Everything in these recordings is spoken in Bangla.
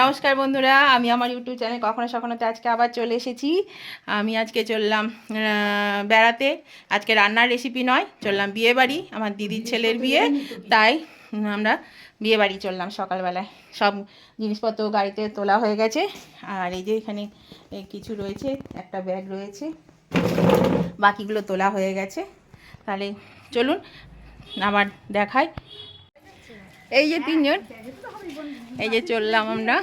নমস্কার বন্ধুরা আমি আমার ইউটিউব চ্যানেল কখনো সখনোতে আজকে আবার চলে এসেছি। আমি আজকে চললাম বেড়াতে। আজকে রান্নার রেসিপি নয় চললাম বিয়ে বাড়ি আমার দিদির ছেলের বিয়ে। তাই আমরা বিয়ে বাড়ি চললাম সকালবেলায়। সব জিনিসপত্র গাড়িতে তোলা হয়ে গেছে। আর এই যে এখানে কিছু রয়েছে একটা ব্যাগ রয়েছে। বাকিগুলো তোলা হয়ে গেছে। তাহলে চলুন আবার দেখাই। এই যে তিনজন। এই যে চললাম আমরা।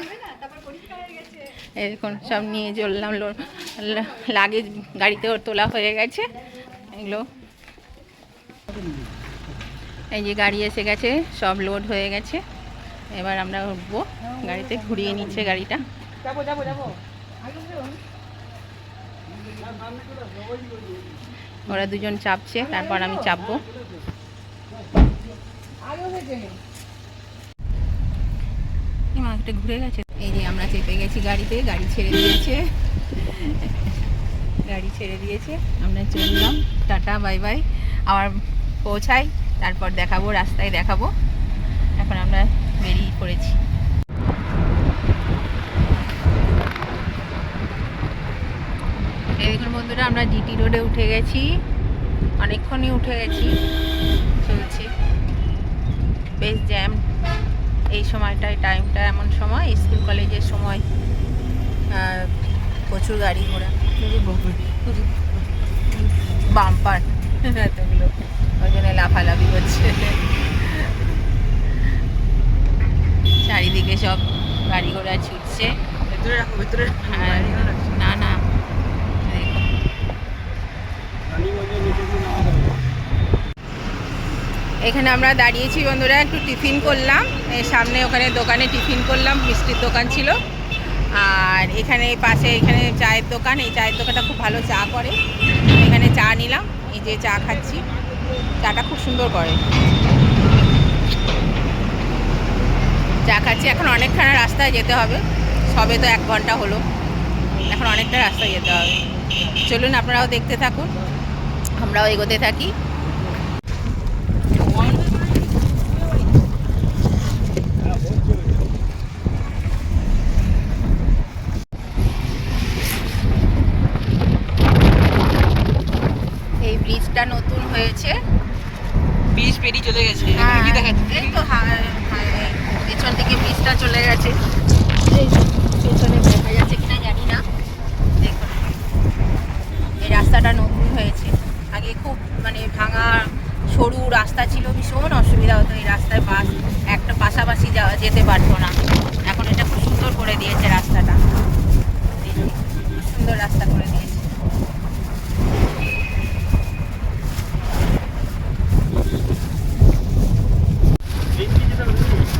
এরকম সব নিয়ে চললাম। লাগেজ গাড়িতেও তোলা হয়ে গেছে। এগুলো। এই যে গাড়ি এসে গেছে সব লোড হয়ে গেছে। এবার আমরা উঠবো গাড়িতে ঘুরিয়ে নিচ্ছে গাড়িটা। ওরা দুজন চাপছে তারপর আমি চাপবো। এই মা, ঘুরে গেছে। এই যে আমরা চেপে গেছি গাড়িতে গাড়ি ছেড়ে দিয়েছে। গাড়ি ছেড়ে দিয়েছে। আমরা চললাম টাটা বাই বাই। আবার পৌঁছাই তারপর দেখাবো রাস্তায় দেখাবো। এখন আমরা বেরিয়ে পড়েছি। দেখুন বন্ধুরা আমরা জিটি রোডে উঠে গেছি। অনেকক্ষণই উঠে গেছি। চলছে। বেশ জ্যাম এই সময়টায় টাইমটা এমন সময় স্কুল কলেজের সময় প্রচুর গাড়ি ঘোড়া। বাম্পার। এতগুলো। ওই জন্য লাফালাফি করছে চারিদিকে সব গাড়ি ঘোড়া ছুটছে। ভেতরে রাখো ভেতরে না না। এখানে আমরা দাঁড়িয়েছি বন্ধুরা, একটু টিফিন করলাম। সামনে ওখানে দোকানে টিফিন করলাম, মিষ্টির দোকান ছিল। আর এখানে পাশে এখানে চায়ের দোকান, এই চায়ের দোকানটা খুব ভালো চা করে। এখানে চা নিলাম, এই যে চা খাচ্ছি। চাটা খুব সুন্দর করে। চা খাচ্ছি, এখন অনেকখানা রাস্তায় যেতে হবে। সবে তো এক ঘণ্টা হলো। এখন অনেকটা রাস্তায় যেতে হবে। চলুন, আপনারাও দেখতে থাকুন। আমরাও এগোতে থাকি এই ব্রিজটা নতুন হয়েছে বিষ পেরিয়ে চলে গেছে। হ্যাঁ, কি দেখাচ্ছে? এই তো হ্যাঁ, পেছন থেকে ব্রিজটা চলে গেছে। পেছনে দেখা যাচ্ছে কিনা জানি না। দেখুন এই রাস্তাটা নতুন হয়েছে। আগে খুব মানে ভাঙা সরু রাস্তা ছিল ভীষণ অসুবিধা হতো এই রাস্তায় বাস। একটা পাশাপাশি যাওয়া যেতে পারতো না। এখন এটা খুব সুন্দর করে দিয়েছে রাস্তাটা। সুন্দর রাস্তা করে দিয়েছে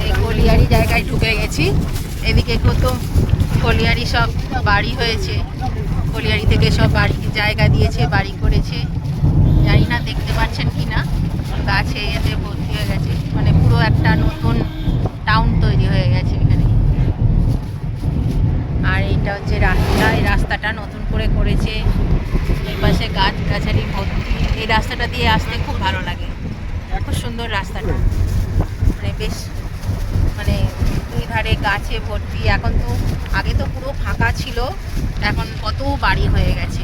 এই জায়গায় ঢুকে গেছি। এদিকে কত কলিয়ারি সব বাড়ি হয়েছে। কলিয়ারি থেকে সব বাড়ি জায়গা দিয়েছে, বাড়ি করেছে। জানি না দেখতে পাচ্ছেন কি না গাছে এতে ভর্তি হয়ে গেছে। মানে পুরো একটা নতুন টাউন তৈরি হয়ে গেছে এখানে। আর এইটা হচ্ছে রাস্তা। এই রাস্তাটা নতুন করে করেছে। এই পাশে গাছ গাছালি ভর্তি। এই রাস্তাটা দিয়ে আসতে খুব ভালো লাগে। খুব সুন্দর রাস্তাটা। মানে বেশ গাছে ভর্তি। এখন তো আগে তো পুরো ফাঁকা ছিল এখন কত বাড়ি হয়ে গেছে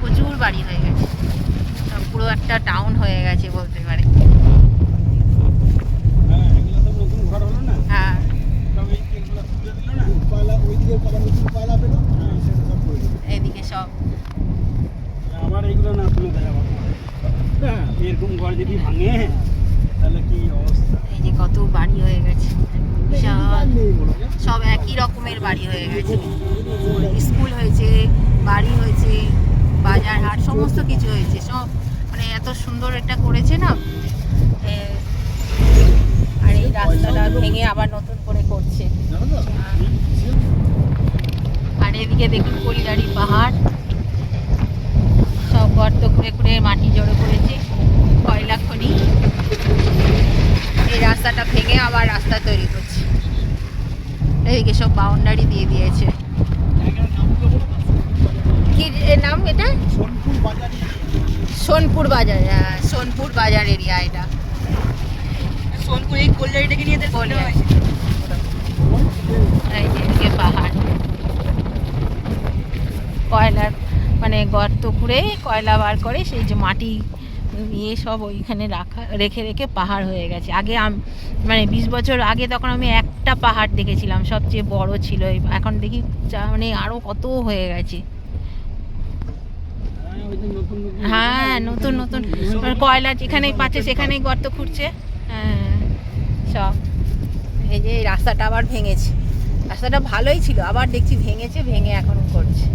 প্রচুর বাড়ি হয়ে গেছে। পুরো একটা টাউন হয়ে গেছে বলতে পারে। হ্যাঁ। সব আবার এদিকে সব। আমার এইগুলো না তুলে দেয় এরকম ঘর যদি ভাঙে তাহলে কি অবস্থা? এই যে কত বাড়ি হয়ে গেছে। সব একই রকমের বাড়ি হয়ে গেছে। স্কুল হয়েছে, বাড়ি হয়েছে, বাজার হাট, সমস্ত কিছু হয়েছে। সব মানে এত সুন্দর এটা করেছে না? আর এই রাস্তাটা ভেঙে আবার নতুন করে করছে। আর এদিকে দেখুন কলিয়ারি পাহাড়। সব গর্ত খুঁড়ে খুঁড়ে মাটি জড়ো করেছে কয়লা খনি। এই রাস্তাটা ভেঙে আবার রাস্তা তৈরি করছে। এইদিকে সব বাউন্ডারি দিয়ে দিয়েছে। কি নাম এটা? সোনপুর বাজার হ্যাঁ সোনপুর বাজার এরিয়া এটা। সোনপুর এই গোলজারিটাকে নিয়ে বলে এইদিকে পাহাড়। কয়লার মানে গর্ত খুঁড়ে কয়লা বার করে সেই যে মাটি নিয়ে সব ওইখানে রাখা রেখে রেখে পাহাড় হয়ে গেছে। আগে মানে বিশ বছর আগে তখন আমি একটা পাহাড় দেখেছিলাম সবচেয়ে বড় ছিল এখন দেখি মানে আরও কত হয়ে গেছে। হ্যাঁ, নতুন নতুন। হ্যাঁ নতুন নতুন কয়লা যেখানেই পাচ্ছে সেখানেই গর্ত খুঁড়ছে। হ্যাঁ সব। এই যে রাস্তাটা আবার ভেঙেছে। রাস্তাটা ভালোই ছিল আবার দেখছি ভেঙেছে ভেঙে এখন করছে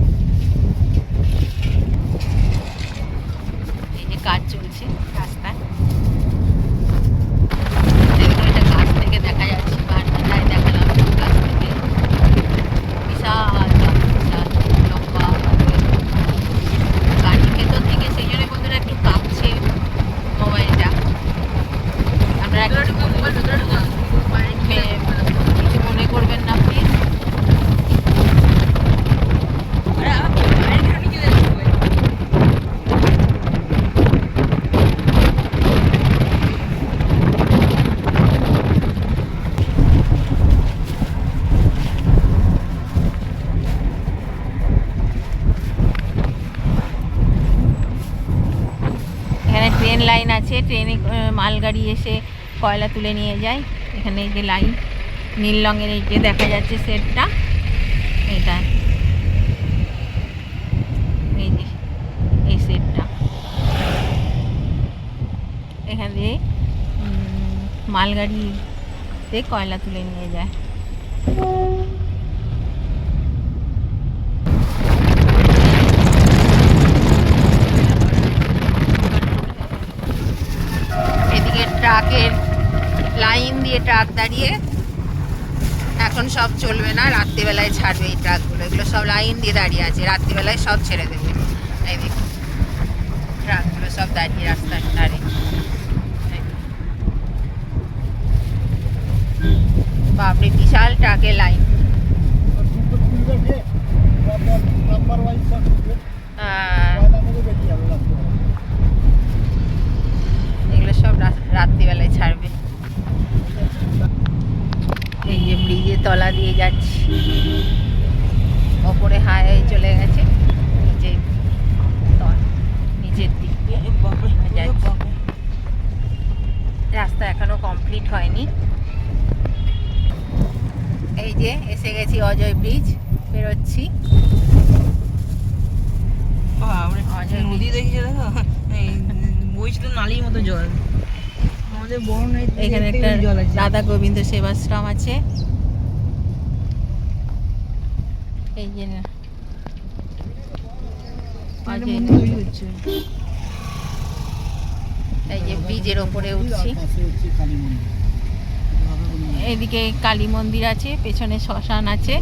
এই যে কাজ চলছে রাস্তায়। এটা কাছ থেকে দেখা যাচ্ছে বারটায় দেখালাম কাছ থেকে বিশাল বিশাল লম্বা গাড়ির ভেতর থেকে সেই জন্য বন্ধুরা একটু কাঁপছে মোবাইলটা আপনারা কিছু মে- কিছু মনে করবেন না প্লিজ এখানে ট্রেন লাইন আছে ট্রেনে মালগাড়ি এসে কয়লা তুলে নিয়ে যায়। এখানে এই যে লাইন নীল রঙের এই যে দেখা যাচ্ছে সেটটা এটা। এই যে, এই এখান দিয়ে মালগাড়িতে কয়লা তুলে নিয়ে যায় এদিকে ট্রাকের লাইন দিয়ে ট্রাক দাঁড়িয়ে এখন সব চলবে না রাত্রিবেলায় ছাড়বে এই ট্রাকগুলো। এগুলো সব লাইন দিয়ে দাঁড়িয়ে আছে রাত্রিবেলায় সব ছেড়ে দেবে। এই দেখুন ট্রাকগুলো সব দাঁড়িয়ে রাস্তার ধারে। বাপরে বিশাল ট্রাকের লাইন। এগুলো সব রাত- রাত্রিবেলায় ছাড়বে। এই যে ব্রিজের তলা দিয়ে যাচ্ছি। ওপরে হাই চলে গেছে। নিচে নিচের দিক দিয়ে যাচ্ছি। রাস্তা এখনও কমপ্লিট হয়নি। এই যে এসে গেছি অজয় ব্রিজ বেরোচ্ছি। অজয় নদী দেখেছে দেখো? এই বইছিল নালির মতো জল। আমাদের বড় নাই এখানে একটা রাধা গোবিন্দ সেবাশ্রম আছে। যে না। এই যে ব্রিজের ওপরে উঠছি। এদিকে কালী মন্দির আছে পেছনে শ্মশান আছে।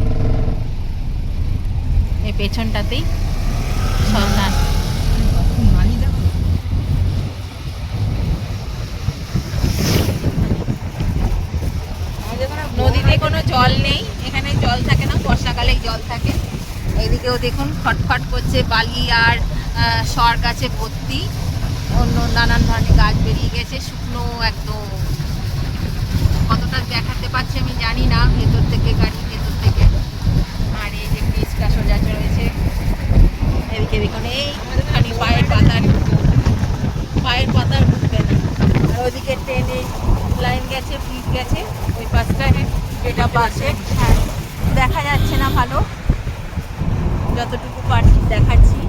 এই পেছনটাতেই শ্মশান নালি দেখো আমাদের এখানে নদীতে কোনো জল নেই, এখানে জল থাকে না, বর্ষাকালেই জল থাকে। এইদিকেও দেখুন খটখট করছে বালি আর সর গাছে ভর্তি। অন্য নানান ধরনের গাছ বেরিয়ে গেছে, শুকনো একদম। কতটা দেখাতে পারছে আমি জানি না, ভেতর থেকে গাড়ি ভেতর থেকে। আর এই যে ব্রিজটা সোজা চলেছে। এদিকে দেখুন, এই এইখানি পায়ের পাতার পায়ের পাতার ঢুকবে না আর ওইদিকে ট্রেনে লাইন গেছে, ব্রিজ গেছে, ওই পাশটায়। যেটা পাশে হ্যাঁ দেখা যাচ্ছে না ভালো। যতটুকু পারছি দেখাচ্ছি।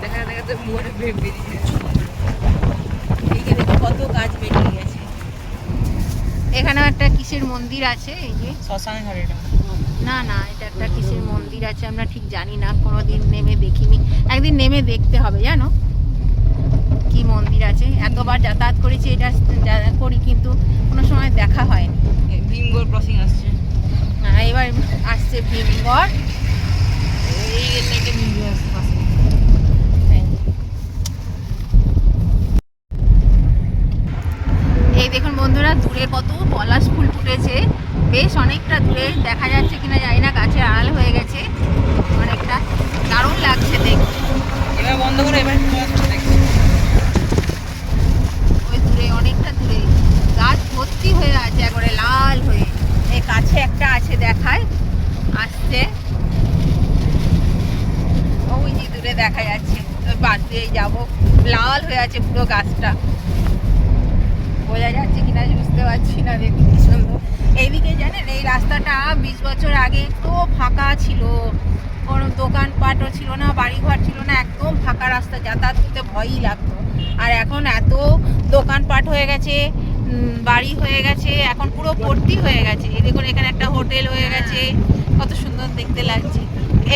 দেখা দেখাতে মোড়ে বেরিয়ে এইদিকে দেখো কত গাছ বেরিয়ে গেছে। এখানেও একটা কিসের মন্দির আছে এই যে? শ্মশান ঘর না না এটা একটা কিসের মন্দির আছে আমরা ঠিক জানি না কোনোদিন নেমে দেখিনি। একদিন নেমে দেখতে হবে জানো? কি মন্দির আছে? এতবার যাতায়াত করেছি এটা যা- করি কিন্তু কোনো সময় দেখা হয়নি। ভীমগড় ক্রসিং আসছে। হ্যাঁ, এবার আসছে ভীমগড়। এই লেকে ভীমগড় আসছে পাশে এই। এই দেখুন বন্ধুরা দূরে কত পলাশ ফুল ফুটেছে। বেশ অনেকটা দূরে দেখা যাচ্ছে কিনা জানি না গাছের আড়াল হয়ে গেছে। অনেকটা দারুণ লাগছে দেখতে। এবার বন্ধ করে এবার দেখছি ওই দূরে অনেকটা দূরে গাছ ভর্তি হয়ে আছে, একবারে লাল হয়ে। এই কাছে একটা আছে দেখায়, আসছে। ওই যে দূরে দেখা দেখা যাচ্ছে, ওই বাদ দিয়েই যাব। লাল হয়ে আছে পুরো গাছটা। বোঝা যাচ্ছে কিনা বুঝতে পারছি না দেখুন কি সুন্দর এইদিকে জানেন, এই রাস্তাটা বিশ বছর আগে তো ফাঁকা ছিল। কোনো দোকানপাটও ছিল না, বাড়িঘর ছিল না, একদম ফাঁকা রাস্তা, যাতায়াত করতে ভয়ই লাগতো। আর এখন এত দোকানপাট হয়ে গেছে বাড়ি হয়ে গেছে, এখন পুরো ভর্তি হয়ে গেছে। এই দেখুন, এখানে একটা হোটেল হয়ে গেছে। কত সুন্দর দেখতে লাগছে।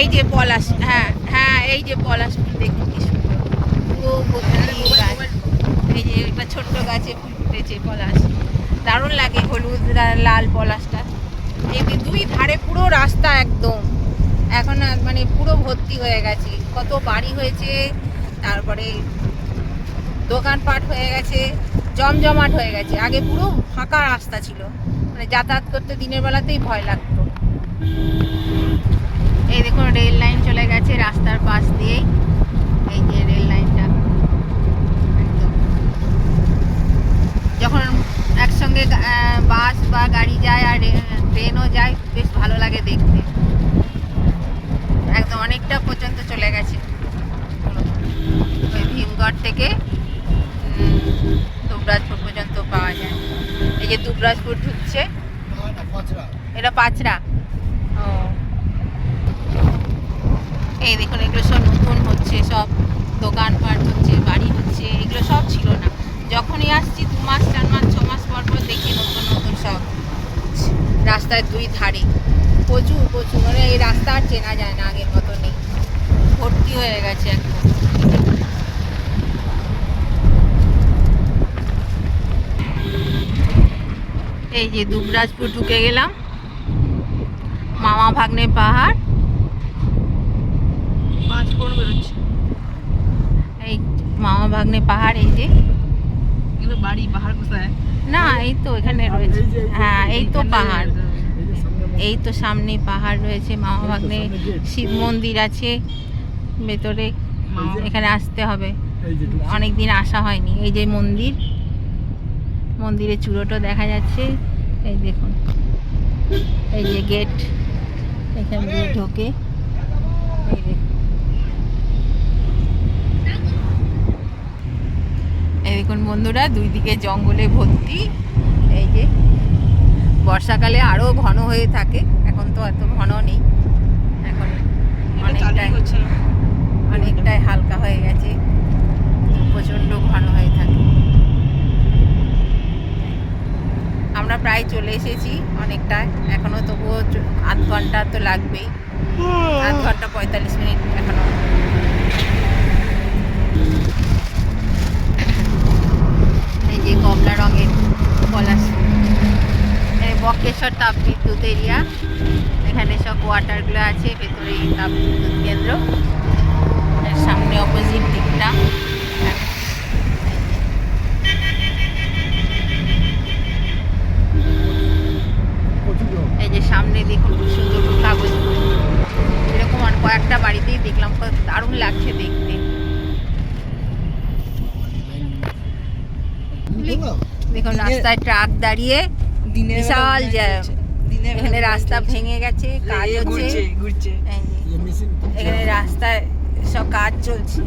এই যে পলাশ হ্যাঁ হ্যাঁ এই যে পলাশ দেখুন কি সুন্দর। এই যে একটা ছোট্ট গাছে ফুল ফুটেছে পলাশ। দারুণ লাগে হলুদ লাল পলাশটা। এই দুই ধারে পুরো রাস্তা একদম। এখন মানে পুরো ভর্তি হয়ে গেছে। কত বাড়ি হয়েছে, তারপরে দোকানপাট হয়ে গেছে। জমজমাট হয়ে গেছে। আগে পুরো ফাঁকা রাস্তা ছিল। মানে যাতায়াত করতে দিনের বেলাতেই ভয় লাগতো। এই দেখুন, রেল লাইন চলে গেছে রাস্তার পাশ দিয়েই। এই যে রেল লাইনটা। যখন একসঙ্গে বাস বা গাড়ি যায় আর ট্রেনও যায়, বেশ ভালো লাগে দেখতে। একদম অনেকটা পর্যন্ত চলে গেছে। ভীমগড় থেকে দুবরাজপুর পর্যন্ত পাওয়া যায়। এই যে দুবরাজপুর ঢুকছে। এটা পাঁচরা। ও। এই দেখুন, এগুলো সব নতুন হচ্ছে, সব দোকানপাট হচ্ছে, বাড়ি হচ্ছে, এগুলো সব ছিল না। যখনই আসছি, দু মাস, চার মাস, ছ মাস পর পর দেখি নতুন নতুন সব রাস্তার দুই ধারে। প্রচুর প্রচুর। মানে এই রাস্তা আর চেনা যায় না, আগের মতো নেই ভর্তি হয়ে গেছে একদম। এই যে দুবরাজপুর ঢুকে গেলাম। মামা ভাগ্নে পাহাড়। এই মামা ভাগ্নে পাহাড় এই যে। বাড়ি পাহাড় কোথায়? না এই তো এখানে রয়েছে। হ্যাঁ এই তো পাহাড়। এই তো সামনে পাহাড় রয়েছে। মামা ভাগ্নে শিব মন্দির আছে। ভেতরে এখানে আসতে হবে। অনেক দিন আসা হয়নি। এই যে মন্দির। মন্দিরের চূড়োটা দেখা যাচ্ছে। এই দেখুন। এই যে গেট এখান দিয়ে ঢোকে। এই দেখুন। এই দেখুন বন্ধুরা দুই দিকে জঙ্গলে ভর্তি। এই যে বর্ষাকালে আরও ঘন হয়ে থাকে। এখন তো এত ঘন নেই। এখন অনেকটাই অনেকটাই হালকা হয়ে গেছে। প্রচণ্ড ঘন হয়ে থাকে। আমরা প্রায় চলে এসেছি অনেকটা এখনও তবুও আধ ঘণ্টা তো লাগবেই। আধ ঘণ্টা পঁয়তাল্লিশ মিনিট এখনও। এই যে কমলা রঙের পলাশ। বক্রেশ্বর তাপবিদ্যুৎ এরিয়া। এখানে সব ওয়াটারগুলো আছে ভেতরে তাপবিদ্যুৎ কেন্দ্র। এর সামনে অপোজিট দিকটা। দেখুন খুব সুন্দর কাগজ এরকম কয়েকটা বাড়িতেই দেখলাম দারুণ লাগছে দেখতে। দেখুন রাস্তায় ট্রাক দাঁড়িয়ে দিনের বিশাল এখানে রাস্তা ভেঙে গেছে কাজ হচ্ছে। ঘুরছে ঘুরছে। এই যে, এখানে রাস্তায় সব কাজ চলছে।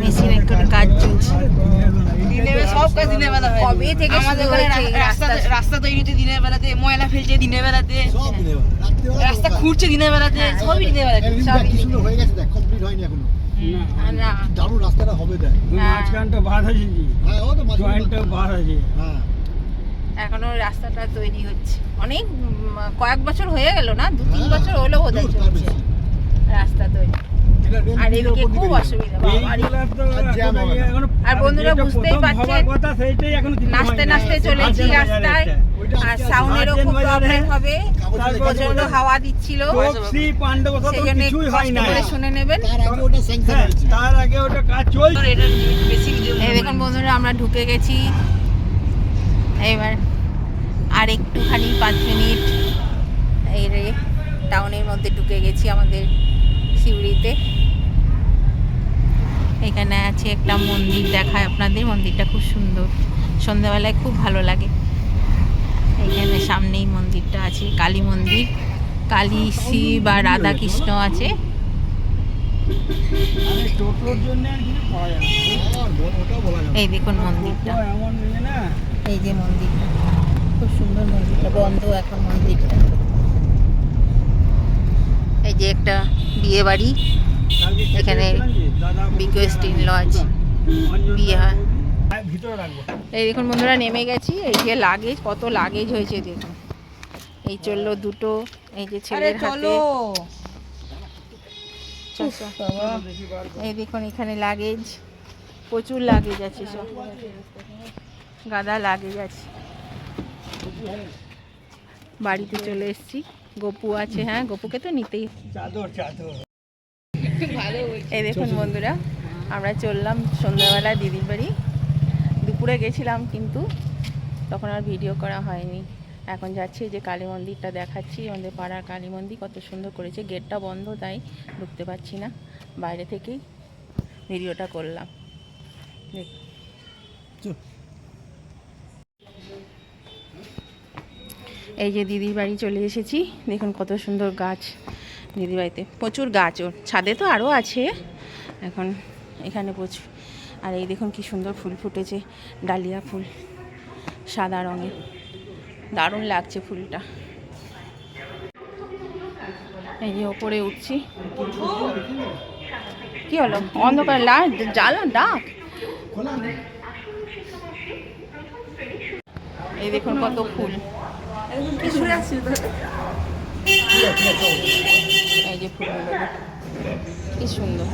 মেশিনের কাজ চলছে। সব কাজ দিনের বেলা হয় কবে থেকে আমাদের শুরু ওখানে হয়েছে এই রাস্তা দিনের বেলাতে ময়লা ফেলছে দিনের বেলাতে। রাস্তা খুঁড়ছে দিনের বেলাতে। সবই দিনের বেলাতে সবই হয়ে গেছে দেখ কমপ্লিট হয়নি এখনও। দারুণ রাস্তাটা হবে দেখ। হ্যাঁ। মাঝখানটা বাদ আছে হ্যাঁ ও তো জয়েন্টটা বাদ আছে। হ্যাঁ। এখনও রাস্তাটা তৈরি হচ্ছে। অনেক কয়েক বছর হয়ে গেল না? দু তিন হ্যাঁ, বছর হলো বোধ হয় দূর, তার চলছে। বেশি। রাস্তা তৈরি। আর এদিকে খুব অসুবিধা আর বন্ধুরা বুঝতেই পারছেন, হবার কথা সেইটাই এখনও কিছু নাচতে নাচতে চলেছি রাস্তায় আর সাউন্ডেরও খুব প্রবলেম হবে। প্রচণ্ড হাওয়া দিচ্ছিল। হয় কষ্ট করে শুনে নেবেন। তার আগে ওটা স্যাংশন হ্যাঁ, কাজ চলছে। দেখুন বন্ধুরা আমরা ঢুকে গেছি। এবার আর একটুখানি পাঁচ মিনিট। এই রে টাউনের মধ্যে ঢুকে গেছি আমাদের সিউড়িতে। এখানে আছে একটা মন্দির দেখায় আপনাদের, মন্দিরটা খুব সুন্দর। সন্ধ্যাবেলায় খুব ভালো লাগে। এখানে সামনেই মন্দিরটা আছে, কালী মন্দির। কালী শিব আর রাধা কৃষ্ণ আছে। এই দেখুন মন্দিরটা। এই যে মন্দিরটা। খুব সুন্দর মন্দিরটা, বন্ধ এখন মন্দিরটা। এই যে একটা বিয়ে বাড়ি এখানে বিগেস্ট ইন লজ বিয়ে রাখব এই দেখুন বন্ধুরা নেমে গেছি। এই যে লাগেজ কত লাগেজ হয়েছে দেখুন। এই চলল দুটো এই যে আরে ছেলের হাতে। চলো। চল, চল। এই দেখুন এখানে লাগেজ। প্রচুর লাগেজ আছে সব। গাদা লাগেজ আছে। বাড়িতে চলে এসেছি। গপু আছে হ্যাঁ? গপুকে তো নিতেই। চাদর চাদর। এই দেখুন বন্ধুরা আমরা চললাম সন্ধ্যাবেলা দিদির বাড়ি। দুপুরে গেছিলাম কিন্তু তখন আর ভিডিও করা হয়নি। এখন যাচ্ছি যে কালী মন্দিরটা দেখাচ্ছি আমাদের পাড়ার কালী মন্দির কত সুন্দর করেছে। গেটটা বন্ধ তাই ঢুকতে পারছি না। বাইরে থেকেই ভিডিওটা করলাম। দেখ। এই যে দিদির বাড়ি চলে এসেছি। দেখুন কত সুন্দর গাছ। দিদির বাড়িতে। প্রচুর গাছ ওর ছাদে তো আরও আছে। এখন এখানে প্রচুর। আর এই দেখুন কি সুন্দর ফুল ফুটেছে ডালিয়া ফুল সাদা রঙের দারুণ লাগছে ফুলটা। এই যে ওপরে উঠছি। কি হলো? অন্ধকার লা জ্বালো ডাক। এই দেখুন কত ফুল। এই যে ফুলগুলো কি সুন্দর।